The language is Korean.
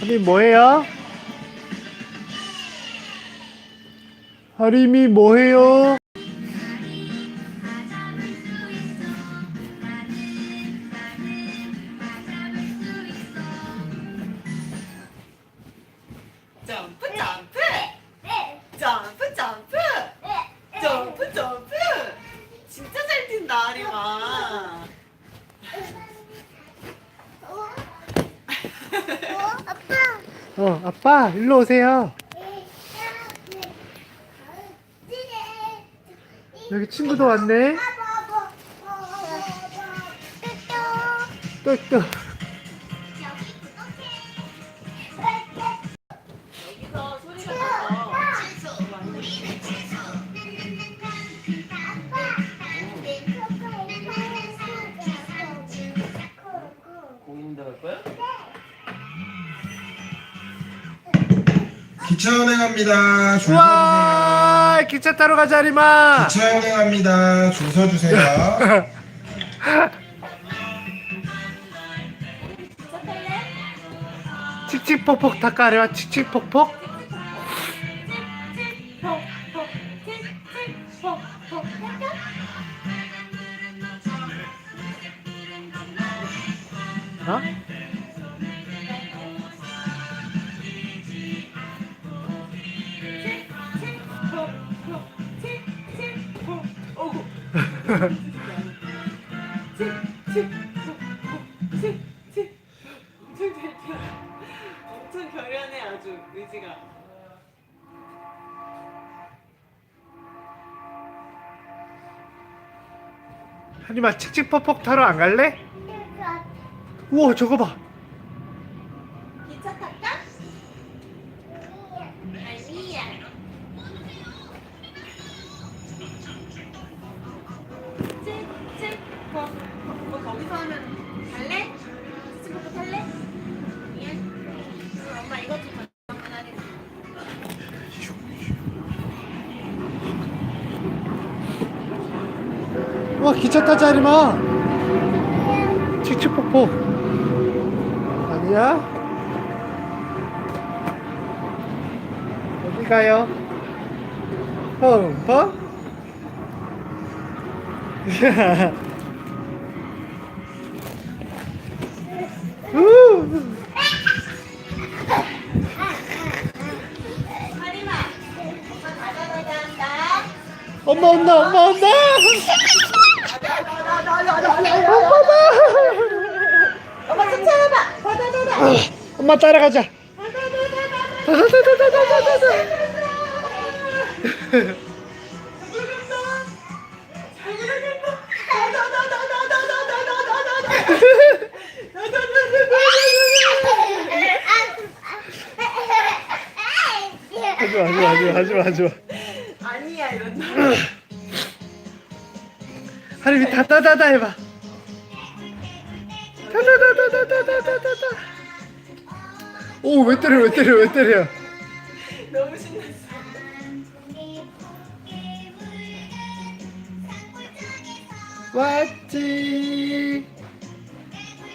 하림이 뭐해요? 하림이 뭐해요? 어, 아빠, 일로 오세요. 여기 친구도 왔네. 또, 또. 기차 운행합니다. 줄 서주세요. 우와, 기차 타러 가자, 하림아. 기차 운행합니다. 줄 서주세요. 칙칙폭폭 하림아, 칙칙폭폭. 어? 엄청 결연해 아주 의지가 하림아, 칙칙폭폭 타러 안 갈래? 우와, 저거 봐. 거기서 하면 갈래? 칙칙폭 탈래? 예? 그럼 엄마 이것 좀 잠깐만 하겠어 우와, 기차 타자, 하림아. 칙칙폭폭. 아니야? 어디 가요? 펑펑? 엄마 온다 엄마 온다! 엄마 쫓아봐. 엄마 따라가자. 하지마 하지마 하지마 하지마 하지마. 아니야 이런다 하림이 다다다다 해봐. 다다다다다다다다다. 오왜 때려 왜 때려 왜 때려? 너무 신났어. 왔지